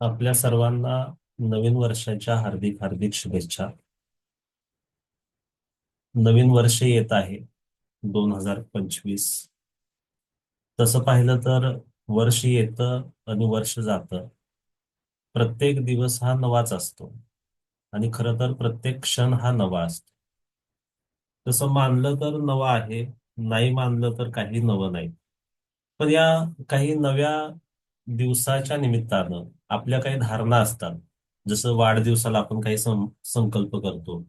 आपल्या सर्वांना नवीन वर्षाच्या हार्दिक हार्दिक शुभेच्छा. नवीन वर्ष येत आहे दोन हजार पंचवीस. तसं पाहिलं तर वर्ष येतं आणि वर्ष जातं. प्रत्येक दिवस हा नवाच असतो. आणि खरं तर प्रत्येक क्षण हा नवा असतो. तसं मानलं तर नवा आहे नाही मानलं तर काही नवं नाही. पण या काही नव्या दिवसाच्या निमित्तानं आपल्या काही धारणा असतात. जसं वाढदिवसाला आपण काही संकल्प करतो.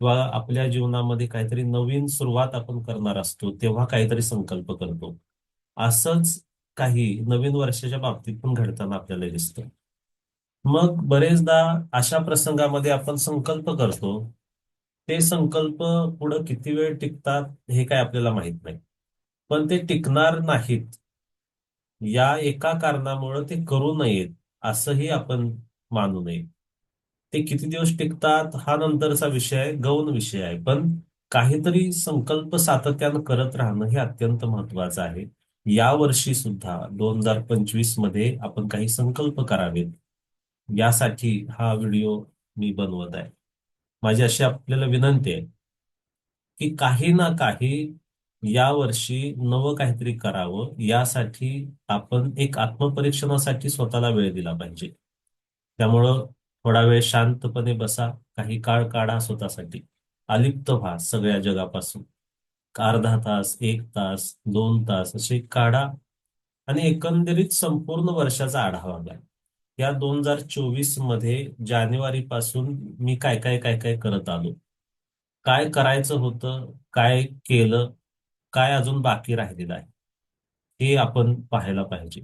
किंवा आपल्या जीवनामध्ये काहीतरी नवीन सुरुवात आपण करणार असतो तेव्हा काहीतरी संकल्प करतो. असंच काही नवीन वर्षाच्या बाबतीत पण घडताना आपल्याला दिसतं. मग बरेचदा अशा प्रसंगामध्ये आपण संकल्प करतो. ते संकल्प पुढं किती वेळ टिकतात हे काय आपल्याला माहीत नाही. पण ते टिकणार नाहीत. या एका कारणामुळं ते करू नयेत असंही आपण मानू नये. ते किती दिवस टिकतात हा नंतरचा विषय आहे गौण विषय आहे. पण काहीतरी संकल्प सातत्यानं करत राहणं हे अत्यंत महत्वाचं आहे. या वर्षी सुद्धा दोन हजार पंचवीसमध्ये आपण काही संकल्प करावेत. यासाठी हा व्हिडिओ मी बनवत आहे. माझी अशी आपल्याला विनंती आहे की काही ना काही या वर्षी नवं काहीतरी करावं यासाठी आपण एक आत्मपरीक्षणासाठी स्वतःला वेळ दिला पाहिजे. त्यामुळं थोडा वेळ शांतपणे बसा काही काळ काढा स्वतःसाठी. अलिप्त व्हा सगळ्या जगापासून. अर्धा तास एक तास दोन तास असे काढा आणि एकंदरीत संपूर्ण वर्षाचा आढावा घ्या. या दोन हजार चोवीसमध्ये जानेवारी पासून मी काय काय काय काय करत आलो. काय करायचं होतं काय केलं काय अजून बाकी राहिलेलं आहे? हे आपण पाहायला पाहिजे.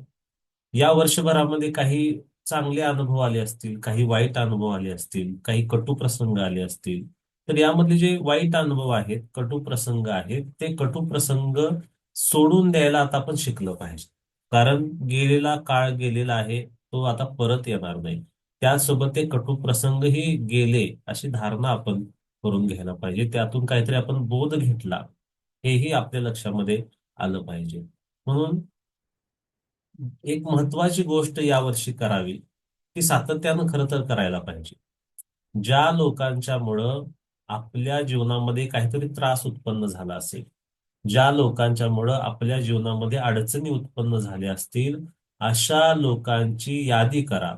या वर्षभरामध्ये काही चांगले अनुभव आले असतील काही वाईट अनुभव आले असतील काही कटू प्रसंग आले असतील तर यामधले जे वाईट अनुभव आहेत कटू प्रसंग आहेत ते कटू प्रसंग सोडून द्यायला आता आपण शिकलं पाहिजे. कारण गेलेला काळ गेलेला आहे तो आता परत येणार नाही. त्यासोबत ते कटू प्रसंगही गेले अशी धारणा आपण करून घ्यायला पाहिजे. त्यातून काहीतरी आपण बोध घेतला. हेही आपल्या लक्षामध्ये आलं पाहिजे. म्हणून एक महत्वाची गोष्ट यावर्षी करावी ती सातत्यानं खरं तर करायला पाहिजे. ज्या लोकांच्यामुळं आपल्या जीवनामध्ये काहीतरी त्रास उत्पन्न झाला असेल ज्या लोकांच्यामुळं आपल्या जीवनामध्ये अडचणी उत्पन्न झाल्या असतील अशा लोकांची यादी करा.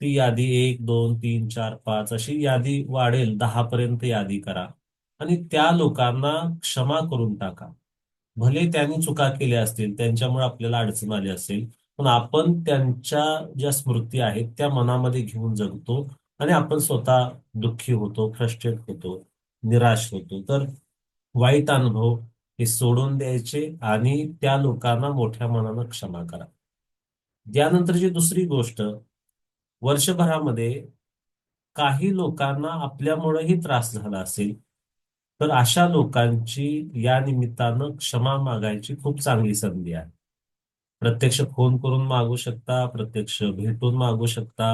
ती यादी एक दोन तीन चार पाच अशी यादी वाढेल दहा पर्यंत यादी करा. आणि त्या लोकांना क्षमा करून टाका. भले त्यांनी चुका केल्या असतील त्यांच्यामुळे आपल्याला अडचण आली असेल पण आपण त्यांच्या ज्या स्मृती आहेत त्या मनामध्ये घेऊन जगतो आणि आपण स्वतः दुःखी होतो फ्रस्ट्रेट होतो निराश होतो. तर वाईट अनुभव हे सोडून द्यायचे आणि त्या लोकांना मोठ्या मनानं क्षमा करा. त्यानंतरची दुसरी गोष्ट वर्षभरामध्ये काही लोकांना आपल्यामुळेही त्रास झाला असेल तर अशा लोकांची या निमित्तानं क्षमा मागायची खूप चांगली संधी आहे. प्रत्यक्ष फोन करून मागू शकता प्रत्यक्ष भेटून मागू शकता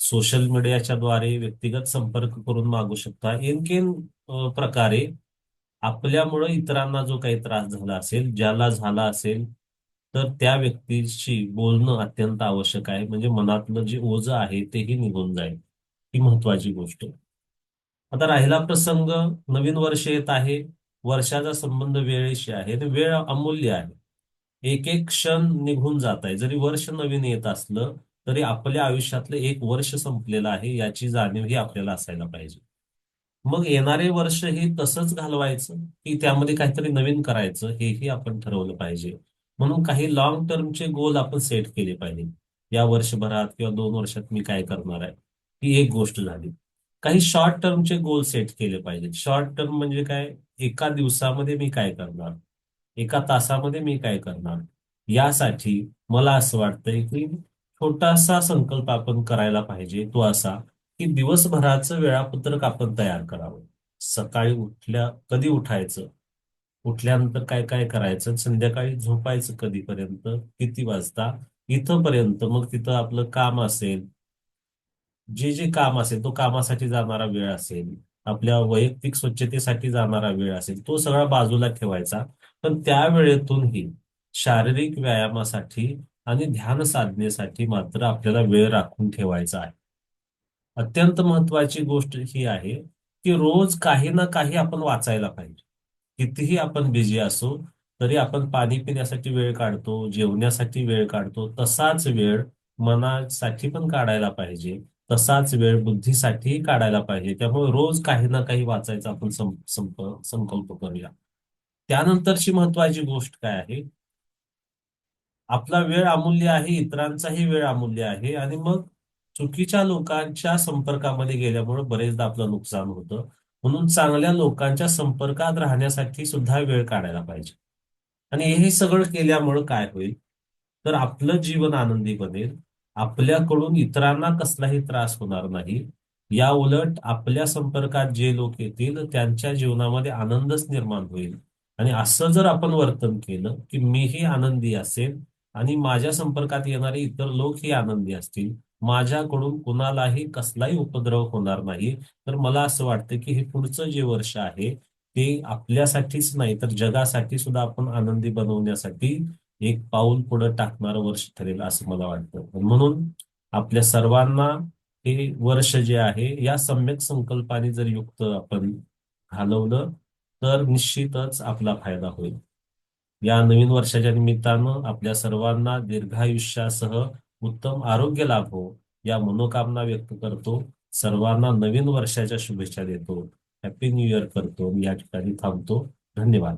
सोशल मीडियाच्या द्वारे व्यक्तिगत संपर्क करून मागू शकता. एनकेन प्रकारे आपल्यामुळं इतरांना जो काही त्रास झाला असेल ज्याला झाला असेल तर त्या व्यक्तीशी बोलणं अत्यंत आवश्यक आहे. म्हणजे मनातलं जे ओझं आहे तेही निघून जाईल. ही महत्वाची गोष्ट आता राहिला प्रसंग नवीन वर्ष येत आहे वर्षाचा संबंध वेळेशी आहे वेळ अमूल्य आहे. एक एक क्षण निघून जात आहे. जरी वर्ष नवीन येत असलं तरी आपल्या आयुष्यातलं एक वर्ष संपलेलं आहे याची जाणीव ही आपल्याला असायला पाहिजे. मग येणारे वर्ष हे तसंच घालवायचं की त्यामध्ये काहीतरी नवीन करायचं हेही आपण ठरवलं पाहिजे. म्हणून काही लॉंग टर्मचे गोल आपण सेट केले पाहिजे. या वर्षभरात किंवा दोन वर्षात मी काय करणार आहे? ही एक गोष्ट झाली. काही शॉर्ट टर्मचे गोल सेट केले पाहिजेत. शॉर्ट टर्म म्हणजे काय? एका दिवसामध्ये मी काय करणार? एका तासामध्ये मी काय करणार? यासाठी मला असं वाटतंय की छोटासा संकल्प आपण करायला पाहिजे तो असा की दिवसभराचं वेळापत्रक आपण तयार करावं. सकाळी उठल्या कधी उठायचं? उठल्यानंतर काय काय करायचं? संध्याकाळी झोपायचं कधीपर्यंत? किती वाजता? इथंपर्यंत. मग तिथं आपलं काम असेल जे जे काम असेल तो कामासाठी जाणारा वेळ असेल आपल्या वैयक्तिक स्वच्छतेसाठी जाणारा वेळ असेल तो सगळा बाजूला ठेवायचा. पण त्या वेळेतूनही शारीरिक व्यायामासाठी आणि ध्यान साधनेसाठी मात्र आपल्याला वेळ राखून ठेवायचा आहे. अत्यंत महत्वाची गोष्ट ही आहे की रोज काही ना काही आपण वाचायला पाहिजे. कितीही आपण बिझी असो तरी आपण पाणी पिण्यासाठी वेळ काढतो जेवण्यासाठी वेळ काढतो तसाच वेळ मनासाठी पण काढायला पाहिजे. तसाच वेळ बुद्धीसाठीही काढायला पाहिजे. त्यामुळे रोज काही ना काही वाचायचा आपण संप संकल्प करूया. त्यानंतरची महत्वाची गोष्ट काय आहे? आपला वेळ अमूल्य आहे इतरांचाही वेळ अमूल्य आहे आणि मग चुकीच्या लोकांच्या संपर्कामध्ये गेल्यामुळे बरेचदा आपलं नुकसान होतं. म्हणून चांगल्या लोकांच्या संपर्कात राहण्यासाठी सुद्धा वेळ काढायला पाहिजे. आणि हे सगळं केल्यामुळं काय होईल? तर आपलं जीवन आनंदी बनेल. आपल्याकडून इतरांना कसलाही त्रास होणार नाही. या उलट आपल्या संपर्कात जे लोक येतील त्यांच्या जीवनामध्ये आनंदच निर्माण होईल. आणि असं जर आपण वर्तन केलं की मीही आनंदी असेल आणि माझ्या संपर्कात येणारे इतर लोकही आनंदी असतील माझ्याकडून कुणालाही कसलाही उपद्रव होणार नाही तर मला असं वाटतं की हे पुढचं जे वर्ष आहे ते आपल्यासाठीच नाही तर जगासाठी सुद्धा आपण आनंदी बनवण्यासाठी एक पाऊल पुढे टाकणारं वर्ष ठरेल असं मला वाटतं. म्हणून आपल्या सर्वांना हे वर्ष जे आहे या सम्यक संकल्पाने जर युक्त आपण घालवलं तर निश्चितच आपला फायदा होईल. या नवीन वर्षाच्या निमित्तानं आपल्या सर्वांना दीर्घायुष्यासह उत्तम आरोग्य लाभो हो, या मनोकामना व्यक्त करतो. सर्वांना नवीन वर्षाच्या शुभेच्छा देतो. हॅपी न्यू इयर करतो. मी या ठिकाणी थांबतो. धन्यवाद.